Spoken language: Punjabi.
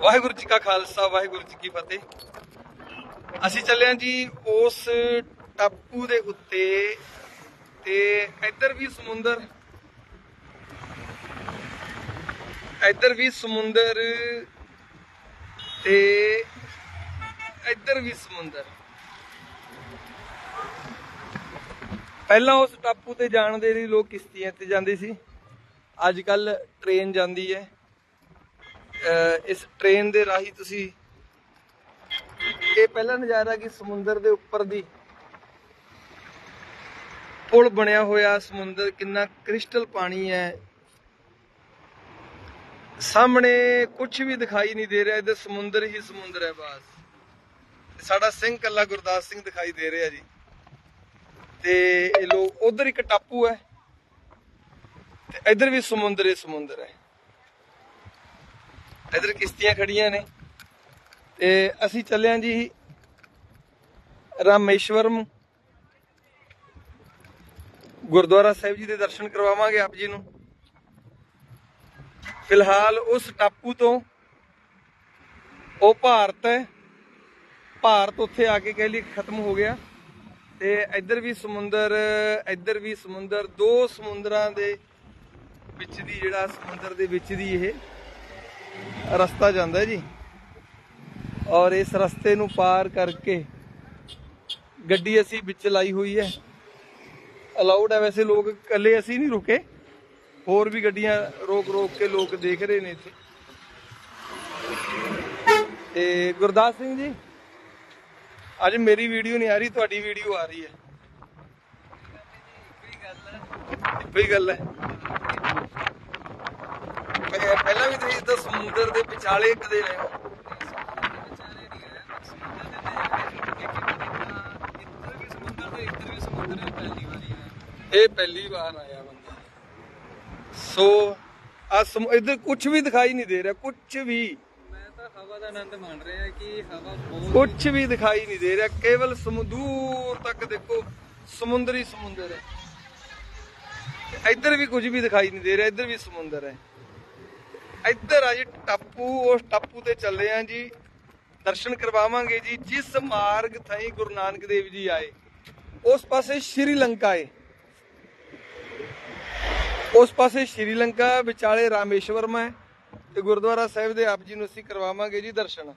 ਵਾਹਿਗੁਰੂ ਜੀ ਕਾ ਖਾਲਸਾ, ਵਾਹਿਗੁਰੂ ਜੀ ਕੀ ਫਤਿਹ। ਅਸੀਂ ਚੱਲੇ ਹਾਂ ਜੀ ਉਸ ਟਾਪੂ ਦੇ ਉੱਤੇ ਤੇ ਇੱਧਰ ਵੀ ਸਮੁੰਦਰ, ਇੱਧਰ ਵੀ ਸਮੁੰਦਰ ਤੇ ਇੱਧਰ ਵੀ ਸਮੁੰਦਰ। ਪਹਿਲਾਂ ਉਸ ਟਾਪੂ ਤੇ ਜਾਣ ਦੇ ਲਈ ਲੋਕ ਕਿਸ਼ਤੀਆਂ ਤੇ ਜਾਂਦੇ ਸੀ। ਅੱਜ ਕੱਲ ਟ੍ਰੇਨ ਜਾਂਦੀ ਹੈ। ਇਸ ਟ੍ਰੇਨ ਦੇ ਰਾਹੀਂ ਤੁਸੀਂ ਇਹ ਪਹਿਲਾ ਨਜ਼ਾਰਾ ਕਿ ਸਮੁੰਦਰ ਦੇ ਉੱਪਰ ਦੀ ਪੁਲ ਬਣਿਆ ਹੋਇਆ ਸਮੁੰਦਰ ਕਿੰਨਾ ਕ੍ਰਿਸਟਲ ਪਾਣੀ ਹੈ। ਸਾਹਮਣੇ ਕੁਝ ਵੀ ਦਿਖਾਈ ਨਹੀਂ ਦੇ ਰਿਹਾ ਇਹਦੇ ਸਮੁੰਦਰ ਹੀ ਸਮੁੰਦਰ ਹੈ ਬਸ। ਸਾਡਾ ਸਿੰਘ ਕੱਲਾ ਗੁਰਦਾਸ ਸਿੰਘ ਦਿਖਾਈ ਦੇ ਰਿਹਾ ਜੀ। ਤੇ ਇਹ ਲੋਕ ਉਧਰ ਇੱਕ ਟਾਪੂ ਹੈ ਤੇ ਇਧਰ ਵੀ ਸਮੁੰਦਰ ਹੀ ਸਮੁੰਦਰ ਹੈ। ਇਧਰ ਕਿਸ਼ਤੀਆਂ ਖੜੀਆਂ ਨੇ। ਤੇ ਅਸੀਂ ਚੱਲੇ ਜੀ ਰਾਮੇਸ਼ਵਰਮ। ਗੁਰਦੁਆਰਾ ਸਾਹਿਬ ਜੀ ਦੇ ਦਰਸ਼ਨ ਕਰਵਾਵਾਂਗੇ ਆਪ ਜੀ ਨੂੰ। ਫਿਲਹਾਲ ਉਸ ਟਾਪੂ ਤੋਂ ਉਹ ਭਾਰਤ ਹੈ। ਭਾਰਤ ਉੱਥੇ ਆ ਕੇ ਕਹਿ ਲਈ ਖਤਮ ਹੋ ਗਿਆ। ਤੇ ਇੱਧਰ ਵੀ ਸਮੁੰਦਰ, ਇੱਧਰ ਵੀ ਸਮੁੰਦਰ, ਦੋ ਸਮੁੰਦਰਾਂ ਦੇ ਵਿੱਚ ਦੀ ਜਿਹੜਾ ਸਮੁੰਦਰ ਦੇ ਵਿੱਚ ਦੀ ਇਹ ਰਸਤਾ ਜਾਂਦਾ ਜੀ। ਔਰ ਇਸ ਰਸਤੇ ਨੂੰ ਪਾਰ ਕਰਕੇ ਗੱਡੀ ਅਸੀਂ ਵਿੱਚ ਲਾਈ ਹੋਈ ਹੈ। ਅਲਾਉਡ ਹੈ ਵੈਸੇ ਲੋਕ ਇਕੱਲੇ ਅਸੀਂ ਨਹੀਂ ਰੁਕੇ। ਹੋਰ ਵੀ ਗੱਡੀਆਂ ਰੋਕ ਰੋਕ ਕੇ ਲੋਕ ਦੇਖ ਰਹੇ ਨੇ ਇੱਥੇ। ਤੇ ਗੁਰਦਾਸ ਸਿੰਘ ਜੀ, ਅੱਜ ਮੇਰੀ ਵੀਡੀਓ ਨਹੀਂ ਆ ਰਹੀ, ਤੁਹਾਡੀ ਵੀਡੀਓ ਆ ਰਹੀ ਹੈ। ਕੋਈ ਗੱਲ ਹੈ। ਪਹਿ- ਪਹਿਲਾਂ ਵੀ ਤੁਸੀਂ ਤਾਂ ਸਮੁੰਦਰ ਦੇ ਵਿਚਾਲੇ ਕਦੇ ਰਹੇ ਹੋ? ਇਹ ਪਹਿਲੀ ਵਾਰ ਆਇਆ ਬੰਦਾ। ਸੋ ਆ ਇਧਰ ਕੁਝ ਵੀ ਦਿਖਾਈ ਨਹੀਂ ਦੇ ਰਿਹਾ ਕੁਝ ਵੀ। ਮੈਂ ਤਾਂ ਹਵਾ ਦਾ ਆਨੰਦ ਮਾਣ ਰਿਹਾ ਕਿ ਹਵਾ ਬਹੁਤ ਕੁਝ ਵੀ ਦਿਖਾਈ ਨਹੀਂ ਦੇ ਰਿਹਾ ਕੇਵਲ ਸਮੁੰਦੂਰ ਤੱਕ ਦੇਖੋ ਸਮੁੰਦਰੀ ਸਮੁੰਦਰ ਹੈ। ਇੱਧਰ ਵੀ ਕੁਝ ਵੀ ਦਿਖਾਈ ਨਹੀਂ ਦੇ ਰਿਹਾ ਇੱਧਰ ਵੀ ਸਮੁੰਦਰ ਹੈ। ਇੱਧਰ ਆ ਜੀ ਟਾਪੂ, ਉਸ ਟਾਪੂ ਤੇ ਚੱਲੇ ਆ ਜੀ। ਦਰਸ਼ਨ ਕਰਵਾਵਾਂਗੇ ਜੀ, ਜਿਸ ਮਾਰਗ ਥਈ ਗੁਰੂ ਨਾਨਕ ਦੇਵ ਜੀ ਆਏ। ਉਸ ਪਾਸੇ ਸ਼੍ਰੀ ਲੰਕਾ ਏ। ਉਸ ਪਾਸੇ ਸ਼੍ਰੀ ਲੰਕਾ, ਵਿਚਾਲੇ ਰਾਮੇਸ਼ਵਰਮ ਹੈ ਤੇ ਗੁਰਦੁਆਰਾ ਸਾਹਿਬ ਦੇ ਆਪ ਜੀ ਨੂੰ ਅਸੀਂ ਕਰਵਾਵਾਂਗੇ ਜੀ ਦਰਸ਼ਨ।